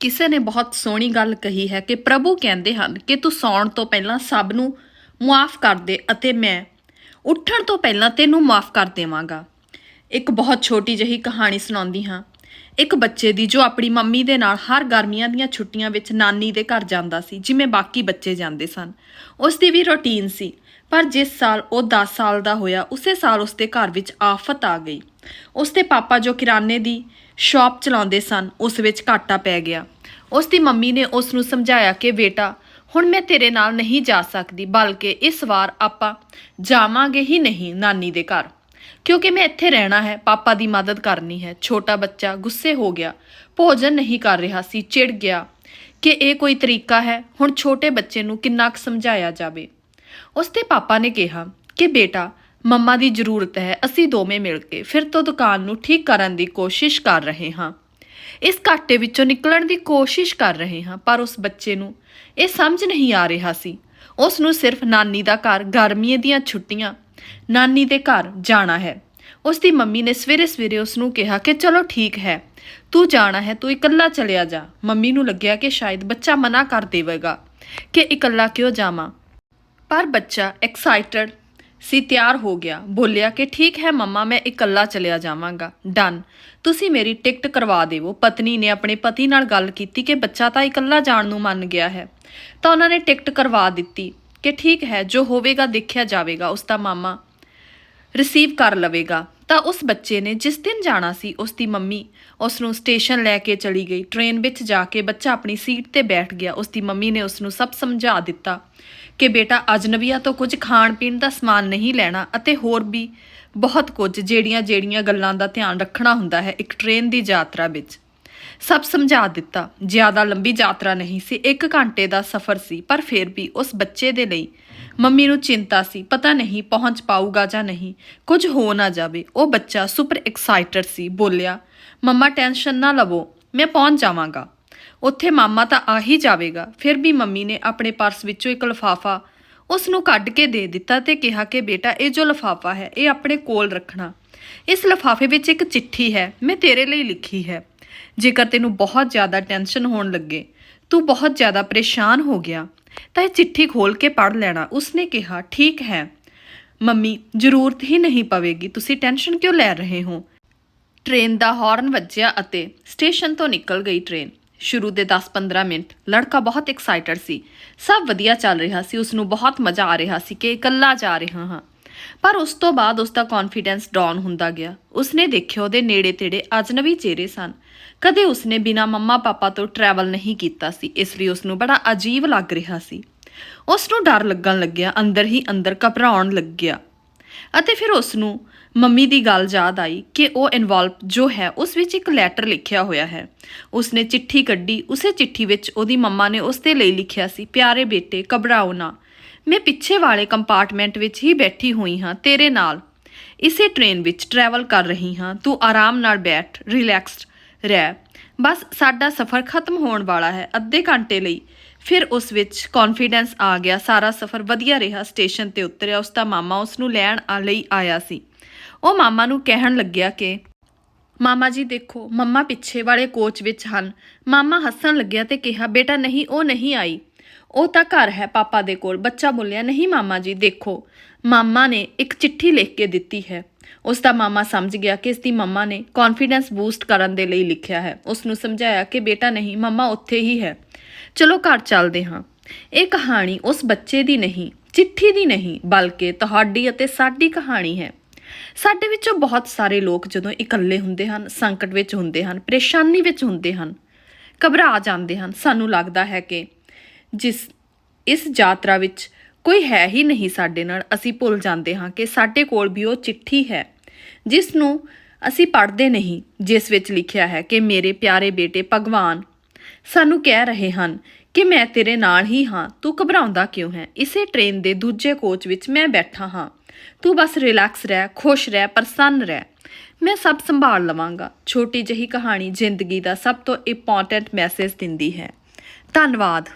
ਕਿਸੇ ਨੇ ਬਹੁਤ ਸੋਹਣੀ ਗੱਲ ਕਹੀ ਹੈ ਕਿ ਪ੍ਰਭੂ ਕਹਿੰਦੇ ਹਨ ਕਿ ਤੂੰ ਸੌਣ ਤੋਂ ਪਹਿਲਾਂ ਸਭ ਨੂੰ ਮੁਆਫ ਕਰ ਦੇ ਅਤੇ ਮੈਂ ਉੱਠਣ ਤੋਂ ਪਹਿਲਾਂ ਤੈਨੂੰ ਮਾਫ਼ ਕਰ ਦੇਵਾਂਗਾ। ਇੱਕ ਬਹੁਤ ਛੋਟੀ ਜਿਹੀ ਕਹਾਣੀ ਸੁਣਾਉਂਦੀ ਹਾਂ। ਇੱਕ ਬੱਚੇ ਦੀ ਜੋ ਆਪਣੀ ਮੰਮੀ ਦੇ ਨਾਲ ਹਰ ਗਰਮੀਆਂ ਦੀਆਂ ਛੁੱਟੀਆਂ ਵਿੱਚ ਨਾਨੀ ਦੇ ਘਰ ਜਾਂਦਾ ਸੀ, ਜਿਵੇਂ ਬਾਕੀ ਬੱਚੇ ਜਾਂਦੇ ਸਨ। ਉਸ ਦੀ ਵੀ ਰੁਟੀਨ ਸੀ, ਪਰ ਜਿਸ ਸਾਲ ਉਹ 10 ਸਾਲ ਦਾ ਹੋਇਆ, ਉਸੇ ਸਾਲ ਉਸ ਦੇ ਘਰ ਵਿੱਚ ਆਫਤ ਆ ਗਈ। ਉਸ ਦੇ ਪਾਪਾ ਜੋ ਕਿਰਾਨੇ ਦੀ ਸ਼ਾਪ ਚਲਾਉਂਦੇ ਸਨ, ਉਸ ਵਿੱਚ ਘਾਟਾ ਪੈ ਗਿਆ। ਉਸ ਦੀ ਮੰਮੀ ਨੇ ਉਸ ਨੂੰ ਸਮਝਾਇਆ ਕਿ, ਬੇਟਾ, ਹੁਣ ਮੈਂ ਤੇਰੇ ਨਾਲ ਨਹੀਂ ਜਾ ਸਕਦੀ, ਬਲਕਿ ਇਸ ਵਾਰ ਆਪਾਂ ਜਾਵਾਂਗੇ ਹੀ ਨਹੀਂ ਨਾਨੀ ਦੇ ਘਰ। ਕਿਉਂਕਿ ਮੈਂ ਇੱਥੇ ਰਹਿਣਾ ਹੈ, ਪਾਪਾ ਦੀ ਮਦਦ ਕਰਨੀ ਹੈ। ਛੋਟਾ ਬੱਚਾ ਗੁੱਸੇ ਹੋ ਗਿਆ, ਭੋਜਨ ਨਹੀਂ ਕਰ ਰਿਹਾ ਸੀ, ਚਿੜ ਗਿਆ ਕਿ ਇਹ ਕੋਈ ਤਰੀਕਾ ਹੈ, ਹੁਣ ਛੋਟੇ ਬੱਚੇ ਨੂੰ ਕਿੰਨਾ ਕੁ ਸਮਝਾਇਆ ਜਾਵੇ। ਉਸ ਦੇ ਪਾਪਾ ਨੇ ਕਿਹਾ ਕਿ, ਬੇਟਾ ਮੰਮਾ ਦੀ ਜ਼ਰੂਰਤ ਹੈ, ਅਸੀਂ ਦੋਵੇਂ ਮਿਲ ਕੇ ਫਿਰ ਤੋਂ ਦੁਕਾਨ ਨੂੰ ਠੀਕ ਕਰਨ ਦੀ ਕੋਸ਼ਿਸ਼ ਕਰ ਰਹੇ ਹਾਂ। ਇਸ ਘਾਟੇ ਵਿੱਚੋਂ ਨਿਕਲਣ ਦੀ ਕੋਸ਼ਿਸ਼ ਕਰ ਰਹੇ ਹਾਂ, ਪਰ ਉਸ ਬੱਚੇ ਨੂੰ ਇਹ ਸਮਝ ਨਹੀਂ ਆ ਰਿਹਾ ਸੀ। ਉਸ ਨੂੰ ਸਿਰਫ ਨਾਨੀ ਦਾ ਘਰ, ਗਰਮੀਆਂ ਦੀਆਂ ਛੁੱਟੀਆਂ, ਨਾਨੀ ਦੇ ਘਰ ਜਾਣਾ ਹੈ। ਉਸ ਦੀ ਮੰਮੀ ਨੇ ਸਵੇਰੇ ਸਵੇਰੇ ਉਸ ਨੂੰ ਕਿਹਾ ਕਿ ਚਲੋ ਠੀਕ ਹੈ, ਤੂੰ ਜਾਣਾ ਹੈ, ਤੂੰ ਇਕੱਲਾ ਚਲਿਆ ਜਾ। ਮੰਮੀ ਨੂੰ ਲੱਗਿਆ ਕਿ ਸ਼ਾਇਦ ਬੱਚਾ ਮਨਾ ਕਰ ਦੇਵੇਗਾ ਕਿ ਇਕੱਲਾ ਕਿਉਂ ਜਾਵਾਂ। ਪਰ ਬੱਚਾ ਐਕਸਾਈਟਡ ਸੀ ਤਿਆਰ ਹੋ ਗਿਆ। ਬੋਲਿਆ ਕਿ ਠੀਕ ਹੈ ਮੰਮਾ, ਮੈਂ ਇਕੱਲਾ ਚਲਿਆ ਜਾਵਾਂਗਾ। ਡਨ ਤੁਸੀਂ ਮੇਰੀ ਟਿਕਟ ਕਰਵਾ ਦੇਵੋ। ਪਤਨੀ ਨੇ ਆਪਣੇ ਪਤੀ ਨਾਲ ਗੱਲ ਕੀਤੀ ਕਿ ਬੱਚਾ ਤਾਂ ਇਕੱਲਾ ਜਾਣ ਨੂੰ ਮੰਨ ਗਿਆ ਹੈ। ਤਾਂ ਉਹਨਾਂ ਨੇ ਟਿਕਟ ਕਰਵਾ ਦਿੱਤੀ ਕਿ ਠੀਕ ਹੈ, ਜੋ ਹੋਵੇਗਾ ਦੇਖਿਆ ਜਾਵੇਗਾ, ਉਸ ਦਾ ਮਾਮਾ ਰਿਸੀਵ ਕਰ ਲਵੇਗਾ। ਤਾਂ ਉਸ ਬੱਚੇ ਨੇ ਜਿਸ ਦਿਨ ਜਾਣਾ ਸੀ, ਉਸ ਦੀ ਮੰਮੀ ਉਸ ਨੂੰ ਸਟੇਸ਼ਨ ਲੈ ਕੇ ਚਲੀ ਗਈ। ਟ੍ਰੇਨ ਵਿੱਚ ਜਾ ਕੇ ਬੱਚਾ ਆਪਣੀ ਸੀਟ ਤੇ ਬੈਠ ਗਿਆ। ਉਸ ਦੀ ਮੰਮੀ ਨੇ ਉਸ ਨੂੰ ਸਭ ਸਮਝਾ ਦਿੱਤਾ ਕਿ ਬੇਟਾ, ਅਜਨਬੀਆਂ ਤੋਂ ਕੁਝ ਖਾਣ ਪੀਣ ਦਾ ਸਮਾਨ ਨਹੀਂ ਲੈਣਾ ਅਤੇ ਹੋਰ ਵੀ ਬਹੁਤ ਕੁਝ ਜਿਹੜੀਆਂ ਜਿਹੜੀਆਂ ਗੱਲਾਂ ਦਾ ਧਿਆਨ ਰੱਖਣਾ ਹੁੰਦਾ ਹੈ ਇੱਕ ਟ੍ਰੇਨ ਦੀ ਯਾਤਰਾ ਵਿੱਚ। ਸਭ ਸਮਝਾ ਦਿੱਤਾ। ਜ਼ਿਆਦਾ ਲੰਬੀ ਯਾਤਰਾ ਨਹੀਂ ਸੀ। 1 ਘੰਟੇ ਦਾ ਸਫ਼ਰ ਸੀ, ਪਰ ਫਿਰ ਵੀ ਉਸ ਬੱਚੇ ਦੇ ਲਈ ਮੰਮੀ ਨੂੰ ਚਿੰਤਾ ਸੀ, ਪਤਾ ਨਹੀਂ ਪਹੁੰਚ ਪਾਊਗਾ ਜਾਂ ਨਹੀਂ। ਕੁਝ ਹੋ ਨਾ ਜਾਵੇ, ਉਹ ਬੱਚਾ ਸੁਪਰ ਐਕਸਾਈਟਡ ਸੀ, ਬੋਲਿਆ, ਮੰਮਾ, ਟੈਨਸ਼ਨ ਨਾ ਲਵੋ, ਮੈਂ ਪਹੁੰਚ ਜਾਵਾਂਗਾ। ਉੱਥੇ ਮਾਮਾ ਤਾਂ ਆ ਹੀ ਜਾਵੇਗਾ, ਫਿਰ ਵੀ ਮੰਮੀ ਨੇ ਆਪਣੇ ਪਰਸ ਵਿੱਚੋਂ ਇੱਕ ਲਿਫਾਫਾ ਉਸ ਨੂੰ ਕੱਢ ਕੇ ਦੇ ਦਿੱਤਾ ਤੇ ਕਿਹਾ ਕਿ, ਬੇਟਾ, ਇਹ ਜੋ ਲਿਫਾਫਾ ਹੈ, ਇਹ ਆਪਣੇ ਕੋਲ ਰੱਖਣਾ। ਇਸ ਲਿਫਾਫੇ ਵਿੱਚ ਇੱਕ ਚਿੱਠੀ ਹੈ, ਮੈਂ ਤੇਰੇ ਲਈ ਲਿਖੀ ਹੈ। ਜੇਕਰ ਤੈਨੂੰ ਬਹੁਤ ਜ਼ਿਆਦਾ ਟੈਨਸ਼ਨ ਹੋਣ ਲੱਗੇ ਤੂੰ ਬਹੁਤ ਜ਼ਿਆਦਾ ਪਰੇਸ਼ਾਨ ਹੋ ਗਿਆ। ਤਾਂ ਇਹ ਚਿੱਠੀ ਖੋਲ ਕੇ ਪੜ੍ਹ ਲੈਣਾ। ਉਸਨੇ ਕਿਹਾ, ਠੀਕ ਹੈ। ਮੰਮੀ, ਜ਼ਰੂਰਤ ਹੀ ਨਹੀਂ ਪਵੇਗੀ। ਤੁਸੀਂ ਟੈਨਸ਼ਨ ਕਿਉਂ ਲੈ ਰਹੇ ਹੋ? ਟ੍ਰੇਨ ਦਾ ਹਾਰਨ ਵੱਜਿਆ ਅਤੇ ਸਟੇਸ਼ਨ ਤੋਂ ਨਿਕਲ ਗਈ ਟ੍ਰੇਨ। ਸ਼ੁਰੂ ਦੇ 10-15 ਮਿੰਟ, ਲੜਕਾ ਬਹੁਤ ਐਕਸਾਈਟਡ ਸੀ। ਸਭ ਵਧੀਆ ਚੱਲ ਰਿਹਾ ਸੀ। ਉਸ ਨੂੰ ਬਹੁਤ ਮਜ਼ਾ ਆ ਰਿਹਾ ਸੀ ਕਿ ਇਕੱਲਾ ਜਾ ਰਿਹਾ ਹਾਂ। ਪਰ ਉਸ ਤੋਂ ਬਾਅਦ ਉਸ ਦਾ ਕੌਨਫੀਡੈਂਸ ਡਾਊਨ ਹੁੰਦਾ ਗਿਆ। ਉਸਨੇ ਦੇਖਿਆ ਉਹਦੇ ਨੇੜੇ ਤੇੜੇ ਅਜਨਬੀ ਚਿਹਰੇ ਸਨ। ਕਦੇ ਉਸਨੇ ਬਿਨਾ ਮੰਮਾ ਪਾਪਾ ਤੋਂ ਟਰੈਵਲ ਨਹੀਂ ਕੀਤਾ ਸੀ, ਇਸ ਲਈ ਉਸ ਨੂੰ ਬੜਾ ਅਜੀਬ ਲੱਗ ਰਿਹਾ ਸੀ। ਉਸ ਨੂੰ ਡਰ ਲੱਗਣ ਲੱਗਿਆ, ਅੰਦਰ ਹੀ ਅੰਦਰ ਘਬਰਾਉਣ ਲੱਗਿਆ। ਅਤੇ ਫਿਰ ਉਸ ਨੂੰ ਮੰਮੀ ਦੀ ਗੱਲ ਯਾਦ ਆਈ ਕਿ ਉਹ ਇਨਵੋਲਵ ਜੋ ਹੈ, ਉਸ ਵਿੱਚ ਇੱਕ ਲੈਟਰ ਲਿਖਿਆ ਹੋਇਆ ਹੈ। ਉਸਨੇ ਚਿੱਠੀ ਕੱਢੀ, ਉਸੇ ਚਿੱਠੀ ਵਿੱਚ ਉਹਦੀ ਮੰਮਾ ਨੇ ਉਸ ਦੇ ਲਈ ਲਿਖਿਆ ਸੀ, ਪਿਆਰੇ ਬੇਟੇ, ਘਬਰਾਓ ਨਾ। ਮੈਂ ਪਿੱਛੇ ਵਾਲੇ ਕੰਪਾਰਟਮੈਂਟ ਵਿੱਚ ਹੀ ਬੈਠੀ ਹੋਈ ਹਾਂ, ਤੇਰੇ ਨਾਲ। ਇਸੇ ਟ੍ਰੇਨ ਵਿੱਚ ਟਰੈਵਲ ਕਰ ਰਹੀ ਹਾਂ। ਤੂੰ ਆਰਾਮ ਨਾਲ ਬੈਠ ਰਿਲੈਕਸਡ ਰਹਿ। ਬਸ ਸਾਡਾ ਸਫ਼ਰ ਖਤਮ ਹੋਣ ਵਾਲਾ ਹੈ ਅੱਧੇ ਘੰਟੇ ਲਈ। ਫਿਰ ਉਸ ਵਿੱਚ ਕੌਨਫੀਡੈਂਸ ਆ ਗਿਆ। ਸਾਰਾ ਸਫ਼ਰ ਵਧੀਆ ਰਿਹਾ। ਸਟੇਸ਼ਨ ਤੇ ਉਤਰਿਆ। ਉਸ ਦਾ ਮਾਮਾ ਉਸ ਨੂੰ ਲੈਣ ਆ ਲਈ ਆਇਆ ਸੀ। ਉਹ ਮਾਮਾ ਨੂੰ ਕਹਿਣ ਲੱਗਿਆ ਕਿ, ਮਾਮਾ ਜੀ ਦੇਖੋ, ਮੰਮਾ ਪਿੱਛੇ ਵਾਲੇ ਕੋਚ ਵਿੱਚ ਹਨ। ਮਾਮਾ ਹੱਸਣ ਲੱਗਿਆ ਤੇ ਕਿਹਾ, ਬੇਟਾ, ਨਹੀਂ, ਉਹ ਨਹੀਂ ਆਈ। ਉਹ ਤਾਂ ਘਰ ਹੈ ਪਾਪਾ ਦੇ ਕੋਲ। ਬੱਚਾ ਬੋਲਿਆ, ਨਹੀਂ ਮਾਮਾ ਜੀ, ਦੇਖੋ। ਮਾਮਾ ਨੇ ਇੱਕ ਚਿੱਠੀ ਲਿਖ ਕੇ ਦਿੱਤੀ ਹੈ। ਉਸ ਦਾ ਮਾਮਾ ਸਮਝ ਗਿਆ ਕਿ ਇਸ ਦੀ ਮੰਮਾ ਨੇ ਕੌਨਫੀਡੈਂਸ ਬੂਸਟ ਕਰਨ ਦੇ ਲਈ ਲਿਖਿਆ ਹੈ। ਉਸ ਨੂੰ ਸਮਝਾਇਆ ਕਿ ਬੇਟਾ ਨਹੀਂ, ਮੰਮਾ ਉੱਥੇ ਹੀ ਹੈ। ਚਲੋ ਘਰ ਚੱਲਦੇ ਹਾਂ। ਇਹ ਕਹਾਣੀ ਉਸ ਬੱਚੇ ਦੀ ਨਹੀਂ, ਚਿੱਠੀ ਦੀ ਨਹੀਂ, ਬਲਕਿ ਤੁਹਾਡੀ ਅਤੇ ਸਾਡੀ ਕਹਾਣੀ ਹੈ। ਸਾਡੇ ਵਿੱਚੋਂ ਬਹੁਤ ਸਾਰੇ ਲੋਕ ਜਦੋਂ ਇਕੱਲੇ ਹੁੰਦੇ ਹਨ, ਸੰਕਟ ਵਿੱਚ ਹੁੰਦੇ ਹਨ, ਪਰੇਸ਼ਾਨੀ ਵਿੱਚ ਹੁੰਦੇ ਹਨ, ਘਬਰਾ ਜਾਂਦੇ ਹਨ। ਸਾਨੂੰ ਲੱਗਦਾ ਹੈ ਕਿ ਜਿਸ, ਇਸ ਯਾਤਰਾ ਵਿੱਚ ਕੋਈ ਹੈ ਹੀ ਨਹੀਂ ਸਾਡੇ ਨਾਲ। ਅਸੀਂ ਭੁੱਲ ਜਾਂਦੇ ਹਾਂ ਕਿ ਸਾਡੇ ਕੋਲ ਵੀ ਉਹ ਚਿੱਠੀ ਹੈ ਜਿਸ ਨੂੰ ਅਸੀਂ ਪੜ੍ਹਦੇ ਨਹੀਂ, ਜਿਸ ਵਿੱਚ ਲਿਖਿਆ ਹੈ ਕਿ ਮੇਰੇ ਪਿਆਰੇ ਬੇਟੇ ਭਗਵਾਨ, ਸਾਨੂੰ ਕਹਿ ਰਹੇ ਹਨ ਕਿ ਮੈਂ ਤੇਰੇ ਨਾਲ ਹੀ ਹਾਂ, ਤੂੰ ਘਬਰਾਉਂਦਾ ਕਿਉਂ ਹੈ? ਇਸੇ ਟ੍ਰੇਨ ਦੇ ਦੂਜੇ ਕੋਚ ਵਿੱਚ ਮੈਂ ਬੈਠਾ ਹਾਂ। ਤੂੰ ਬਸ ਰਿਲੈਕਸ ਰਹਿ, ਖੁਸ਼ ਰਹਿ, ਪ੍ਰਸੰਨ ਰਹਿ। ਮੈਂ ਸਭ ਸੰਭਾਲ ਲਵਾਂਗਾ। ਛੋਟੀ ਜਿਹੀ ਕਹਾਣੀ ਜ਼ਿੰਦਗੀ ਦਾ ਸਭ ਤੋਂ ਇੰਪੋਰਟੈਂਟ ਮੈਸੇਜ ਦਿੰਦੀ ਹੈ। ਧੰਨਵਾਦ।